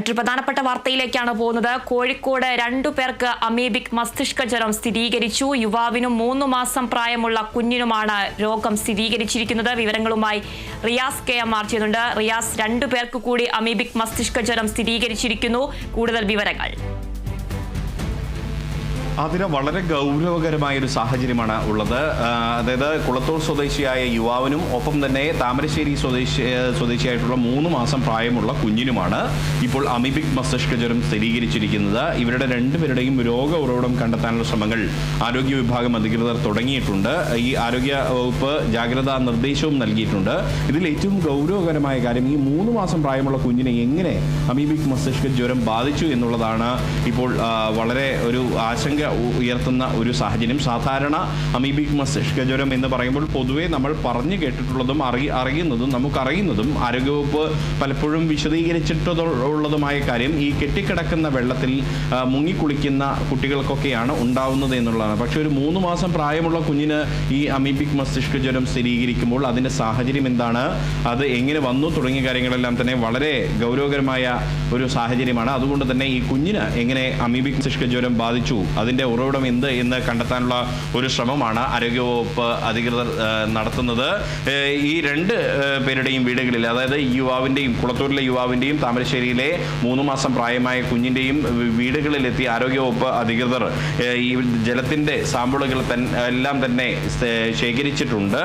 മറ്റൊരു പ്രധാനപ്പെട്ട വാർത്തയിലേക്കാണ് പോകുന്നത്. കോഴിക്കോട് രണ്ടു പേർക്ക് അമീബിക് മസ്തിഷ്ക ജ്വരം സ്ഥിരീകരിച്ചു. യുവാവിനും മൂന്ന് മാസം പ്രായമുള്ള കുഞ്ഞിനുമാണ് രോഗം സ്ഥിരീകരിച്ചിരിക്കുന്നത്. വിവരങ്ങളുമായി റിയാസ് കെ എം ആർ ചെയ്യുന്നുണ്ട്. റിയാസ് രണ്ടു പേർക്ക് കൂടി അമീബിക് മസ്തിഷ്ക ജ്വരം സ്ഥിരീകരിച്ചിരിക്കുന്നു. കൂടുതൽ വിവരങ്ങൾ. അതിന് വളരെ ഗൗരവകരമായ ഒരു സാഹചര്യമാണ് ഉള്ളത്. അതായത് കുളത്തൂർ സ്വദേശിയായ യുവാവിനും ഒപ്പം തന്നെ താമരശ്ശേരി സ്വദേശി സ്വദേശിയായിട്ടുള്ള മൂന്ന് മാസം പ്രായമുള്ള കുഞ്ഞിനുമാണ് ഇപ്പോൾ അമിബിക് മസ്തിഷ്ക ജ്വരം സ്ഥിരീകരിച്ചിരിക്കുന്നത്. ഇവരുടെ രണ്ടുപേരുടെയും രോഗ ഉറവിടം കണ്ടെത്താനുള്ള ശ്രമങ്ങൾ ആരോഗ്യ വിഭാഗം അധികൃതർ തുടങ്ങിയിട്ടുണ്ട്. ഈ ആരോഗ്യ വകുപ്പ് ജാഗ്രതാ നിർദ്ദേശവും നൽകിയിട്ടുണ്ട്. ഇതിൽ ഏറ്റവും ഗൗരവകരമായ കാര്യം ഈ മൂന്ന് മാസം പ്രായമുള്ള കുഞ്ഞിനെ എങ്ങനെ അമീബിക് മസ്തിഷ്ക ജ്വരം ബാധിച്ചു എന്നുള്ളതാണ് ഇപ്പോൾ വളരെ ഒരു ആശങ്ക ഉയർത്തുന്ന ഒരു സാഹചര്യം. സാധാരണ അമീബിക് മസ്തിഷ്ക ജ്വരം എന്ന് പറയുമ്പോൾ പൊതുവേ നമ്മൾ പറഞ്ഞു കേട്ടിട്ടുള്ളതും അറി അറിയുന്നതും നമുക്കറിയുന്നതും ആരോഗ്യവകുപ്പ് പലപ്പോഴും വിശദീകരിച്ചിട്ടുള്ളതുമായ കാര്യം ഈ കെട്ടിക്കിടക്കുന്ന വെള്ളത്തിൽ മുങ്ങിക്കുളിക്കുന്ന കുട്ടികൾക്കൊക്കെയാണ് ഉണ്ടാവുന്നത് എന്നുള്ളതാണ്. പക്ഷേ ഒരു മൂന്ന് മാസം പ്രായമുള്ള കുഞ്ഞിന് ഈ അമീബിക് മസ്തിഷ്ക ജ്വരം സ്ഥിരീകരിക്കുമ്പോൾ അതിന്റെ സാഹചര്യം എന്താണ്? അത് എങ്ങനെ വന്നു തുടങ്ങിയ കാര്യങ്ങളെല്ലാം തന്നെ വളരെ ഗൗരവകരമായ ഒരു സാഹചര്യമാണ്. അതുകൊണ്ട് തന്നെ ഈ കുഞ്ഞിന് എങ്ങനെ അമീബിക് മസ്തിഷ്ക ജ്വരം ബാധിച്ചു? അതിന്റെ ഉറവിടം എന്ത് എന്ന് കണ്ടെത്താനുള്ള ഒരു ശ്രമമാണ് ആരോഗ്യവകുപ്പ് അധികൃതർ നടത്തുന്നത്. ഈ രണ്ട് പേരുടെയും വീടുകളിൽ അതായത് ഈ യുവാവിന്റെയും കുളത്തൂരിലെ യുവാവിന്റെയും താമരശ്ശേരിയിലെ മൂന്ന് മാസം പ്രായമായ കുഞ്ഞിന്റെയും വീടുകളിലെത്തി ആരോഗ്യവകുപ്പ് അധികൃതർ ഈ ജലത്തിന്റെ സാമ്പിളുകൾ തൻ എല്ലാം തന്നെ ശേഖരിച്ചിട്ടുണ്ട്.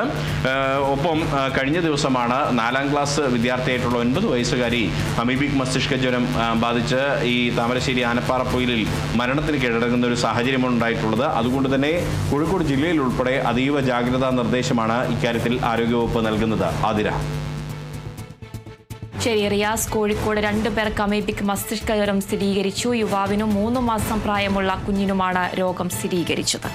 ഒപ്പം കഴിഞ്ഞ ദിവസമാണ് നാലാം ക്ലാസ് വിദ്യാർത്ഥിയായിട്ടുള്ള ഒൻപത് വയസ്സുകാരി അമീബിക് മസ്തിഷ്ക ജ്വരം ബാധിച്ച് ഈ താമരശ്ശേരി ആനപ്പാറപ്പൊയിലിൽ മരണത്തിന് കീഴടങ്ങുന്ന ഒരു സാഹചര്യമാണ് ഉണ്ടായിട്ടുള്ളത് അതുകൊണ്ട് തന്നെ കോഴിക്കോട് ജില്ലയിൽ ഉൾപ്പെടെ അതീവ ജാഗ്രതാ നിർദ്ദേശമാണ് ഇക്കാര്യത്തിൽ ആരോഗ്യവകുപ്പ് നൽകുന്നത്. ആതിര. ശരി റിയാസ്. കോഴിക്കോട് രണ്ടു പേർക്ക് അമേബിക് മസ്തിഷ്ക ജ്വരം സ്ഥിരീകരിച്ചു. യുവാവിനും മൂന്ന് മാസം പ്രായമുള്ള കുഞ്ഞിനുമാണ് രോഗം സ്ഥിരീകരിച്ചത്.